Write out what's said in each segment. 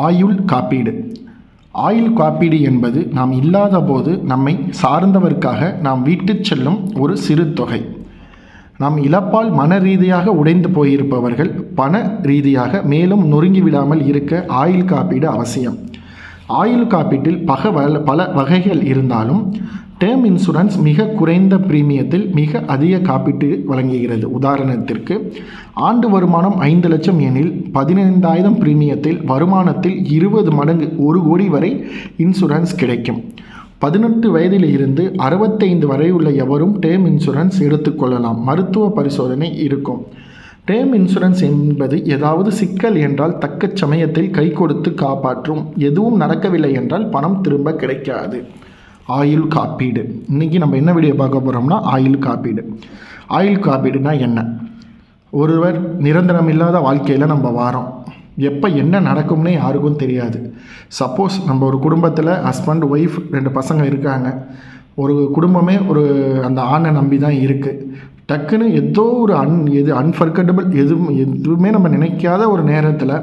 ஆயுள் காப்பீடு. ஆயுள் காப்பீடு என்பது நாம் இல்லாத போது நம்மை சார்ந்தவருக்காக நாம் வீட்டு செல்லும் ஒரு சிறு தொகை. நாம் இழப்பால் மன ரீதியாக உடைந்து போயிருப்பவர்கள் பண ரீதியாக மேலும் நொறுங்கி விடாமல் இருக்க ஆயுள் காப்பீடு அவசியம். ஆயுள் காப்பீட்டில் பக பல வகைகள் இருந்தாலும் டேர்ம் இன்சூரன்ஸ் மிக குறைந்த பிரீமியத்தில் மிக அதிக காப்பீட்டு வழங்குகிறது. உதாரணத்திற்கு ஆண்டு வருமானம் ஐந்து லட்சம் எனில் பதினைந்தாயிரம் பிரீமியத்தில் வருமானத்தில் இருபது மடங்கு ஒரு கோடி வரை இன்சூரன்ஸ் கிடைக்கும். பதினெட்டு வயதில் இருந்து அறுபத்தைந்து வரை உள்ள எவரும் டேர்ம் இன்சூரன்ஸ் எடுத்துக்கொள்ளலாம். மருத்துவ பரிசோதனை இருக்கும். டேர்ம் இன்சூரன்ஸ் என்பது ஏதாவது சிக்கல் என்றால் தக்க சமயத்தில் கை கொடுத்து காப்பாற்றும். எதுவும் நடக்கவில்லை என்றால் பணம் திரும்ப கிடைக்காது. ஆயுள் காப்பீடு. இன்றைக்கி நம்ம என்ன வீடியோ பார்க்க போகிறோம்னா ஆயுள் காப்பீடு. ஆயில் காப்பீடுனா என்ன? ஒருவர் நிரந்தரம் இல்லாத வாழ்க்கையில் நம்ம வாரோம். எப்போ என்ன நடக்கும்னே யாருக்கும் தெரியாது. சப்போஸ் நம்ம ஒரு குடும்பத்தில் ஹஸ்பண்ட் ஒய்ஃப் ரெண்டு பசங்க இருக்காங்க. ஒரு குடும்பமே ஒரு அந்த ஆணை நம்பி தான் இருக்குது டக்குன்னு ஏதோ ஒரு அன் எது அன்ஃபர்கட்டபிள் எதுவும் எதுவுமே நம்ம நினைக்காத ஒரு நேரத்தில்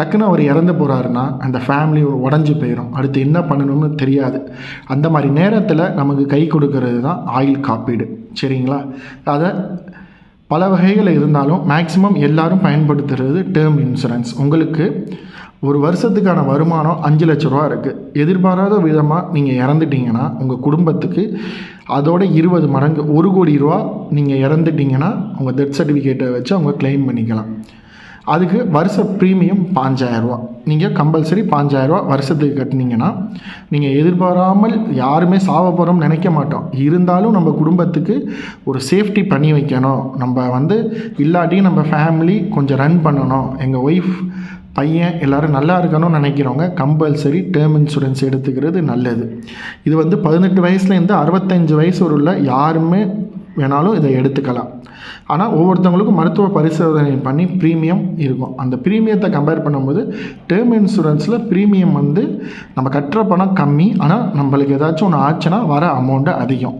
டக்குன்னு அவர் இறந்து போகிறாருன்னா அந்த ஃபேமிலி உடஞ்சி போயிடும் அடுத்து என்ன பண்ணணும்னு தெரியாது. அந்த மாதிரி நேரத்தில் நமக்கு கை கொடுக்கறது தான் ஆயுள் காப்பீடு. சரிங்களா? அதை பல வகைகள் இருந்தாலும் மேக்ஸிமம் எல்லாரும் பயன்படுத்துகிறது டேர்ம் இன்சூரன்ஸ் உங்களுக்கு ஒரு வருஷத்துக்கான வருமானம் அஞ்சு லட்ச ரூபா இருக்குது எதிர்பாராத விதமாக நீங்கள் இறந்துட்டீங்கன்னா உங்கள் குடும்பத்துக்கு அதோட இருபது மடங்கு ஒரு கோடி ரூபா நீங்கள் இறந்துட்டீங்கன்னா உங்கள் டெத் சர்டிஃபிகேட்டை வச்சு அவங்க க்ளைம் பண்ணிக்கலாம். அதுக்கு வருஷ ப்ரீமியம் பாஞ்சாயிரரூவா நீங்கள் கம்பல்சரி பாஞ்சாயிரரூவா வருஷத்துக்கு கட்டினீங்கன்னா நீங்கள் எதிர்பாராமல் யாருமே சாவ போகிறோம்னு நினைக்க மாட்டோம். இருந்தாலும் நம்ம குடும்பத்துக்கு ஒரு சேஃப்டி பண்ணி வைக்கணும். நம்ம வந்து இல்லாட்டியும் நம்ம ஃபேமிலி கொஞ்சம் ரன் பண்ணணும். எங்கள் ஒய்ஃப் பையன் எல்லோரும் நல்லா இருக்கணும்னு நினைக்கிறவங்க கம்பல்சரி டேர்ம் இன்சூரன்ஸ் எடுத்துக்கிறது நல்லது. இது வந்து பதினெட்டு வயசுலேருந்து அறுபத்தஞ்சு வயசு உள்ள யாருமே வேணாலும் இதை எடுத்துக்கலாம். ஆனால் ஒவ்வொருத்தவங்களுக்கும் மருத்துவ பரிசோதனை பண்ணி ப்ரீமியம் இருக்கும். அந்த ப்ரீமியத்தை கம்பேர் பண்ணும்போது டேர்ம் இன்சூரன்ஸில் ப்ரீமியம் வந்து நம்ம கட்டுற பணம் கம்மி. ஆனால் நம்மளுக்கு ஏதாச்சும் ஒன்று ஆச்சுன்னா வர அமௌண்ட்டு அதிகம்.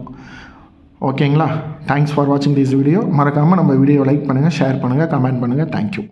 ஓகேங்களா தேங்க்ஸ் ஃபார் வாட்சிங் திஸ் வீடியோ மறக்காமல் நம்ம வீடியோ லைக் பண்ணுங்கள் ஷேர் பண்ணுங்கள் கமெண்ட் பண்ணுங்கள் தேங்க்யூ